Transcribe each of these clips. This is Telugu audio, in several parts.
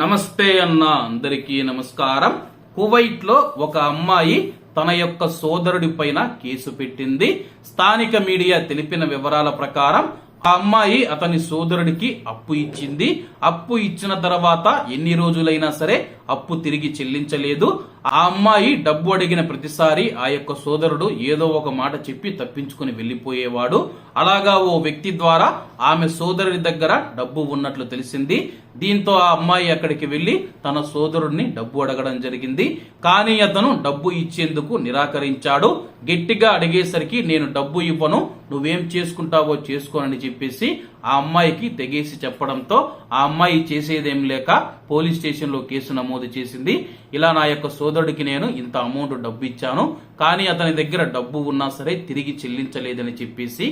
నమస్తే అన్న అందరికీ నమస్కారం. కువైట్లో ఒక అమ్మాయి తన యొక్క సోదరుడి పైన కేసు పెట్టింది. స్థానిక మీడియా తెలిపిన వివరాల ప్రకారం ఆ అమ్మాయి అతని సోదరుడికి అప్పు ఇచ్చింది. అప్పు ఇచ్చిన తర్వాత ఎన్ని రోజులైనా సరే అప్పు తిరిగి చెల్లించలేదు. ఆ అమ్మాయి డబ్బు అడిగిన ప్రతిసారి ఆ యొక్క సోదరుడు ఏదో ఒక మాట చెప్పి తప్పించుకుని వెళ్ళిపోయేవాడు అలాగా ఓ వ్యక్తి ద్వారా ఆమె సోదరుడి దగ్గర డబ్బు ఉన్నట్లు తెలిసింది. దీంతో ఆ అమ్మాయి అక్కడికి వెళ్ళి తన సోదరుడిని డబ్బు అడగడం జరిగింది. కానీ అతను డబ్బు ఇచ్చేందుకు నిరాకరించాడు. గట్టిగా అడిగేసరికి నేను డబ్బు ఇవ్వను. నువ్వేం చేసుకుంటావో చేసుకోనని చెప్పేసి ఆ అమ్మాయికి తెగేసి చెప్పడంతో ఆ అమ్మాయి చేసేదేం లేక పోలీస్ స్టేషన్లో కేసు నమోదు చేసింది. ఇలా నా యొక్క సోదరుడికి నేను ఇంత అమౌంట్ డబ్బు ఇచ్చాను. కానీ అతని దగ్గర డబ్బు ఉన్నా సరే తిరిగి చెల్లించలేదని చెప్పేసి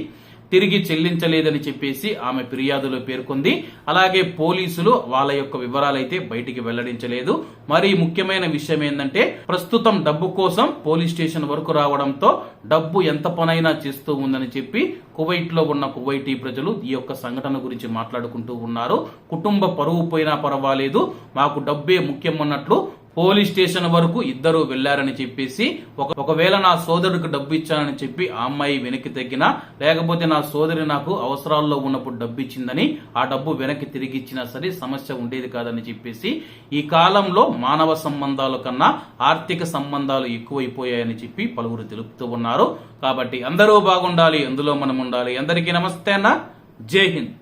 తిరిగి చెల్లించలేదని చెప్పేసి ఆమె ఫిర్యాదులో పేర్కొంది. అలాగే పోలీసులు వాళ్ళ యొక్క వివరాలైతే బయటికి వెల్లడించలేదు. మరి ముఖ్యమైన విషయం ఏంటంటే ప్రస్తుతం డబ్బు కోసం పోలీస్ స్టేషన్ వరకు రావడంతో డబ్బు ఎంత పనైనా చేస్తూ ఉందని చెప్పి కువైట్లో ఉన్న కువైటీ ప్రజలు ఈ యొక్క సంఘటన గురించి మాట్లాడుకుంటూ ఉన్నారు. కుటుంబ పరువు పోయినా పర్వాలేదు. మాకు డబ్బే ముఖ్యం అన్నట్లు పోలీస్ స్టేషన్ వరకు ఇద్దరు వెళ్ళారని చెప్పేసి ఒకవేళ నా సోదరుడికి డబ్బు ఇచ్చానని చెప్పి ఆ అమ్మాయి వెనక్కి తగ్గినా లేకపోతే నా సోదరి నాకు అవసరాల్లో ఉన్నప్పుడు డబ్బు ఇచ్చిందని ఆ డబ్బు వెనక్కి తిరిగి ఇచ్చినా సరే సమస్య ఉండేది కాదని చెప్పేసి ఈ కాలంలో మానవ సంబంధాల కన్నా ఆర్థిక సంబంధాలు ఎక్కువైపోయాయని చెప్పి పలువురు తెలుపుతూ ఉన్నారు. కాబట్టి అందరూ బాగుండాలి అందులో మనం ఉండాలి. అందరికీ నమస్తే అన్న. జై హింద్.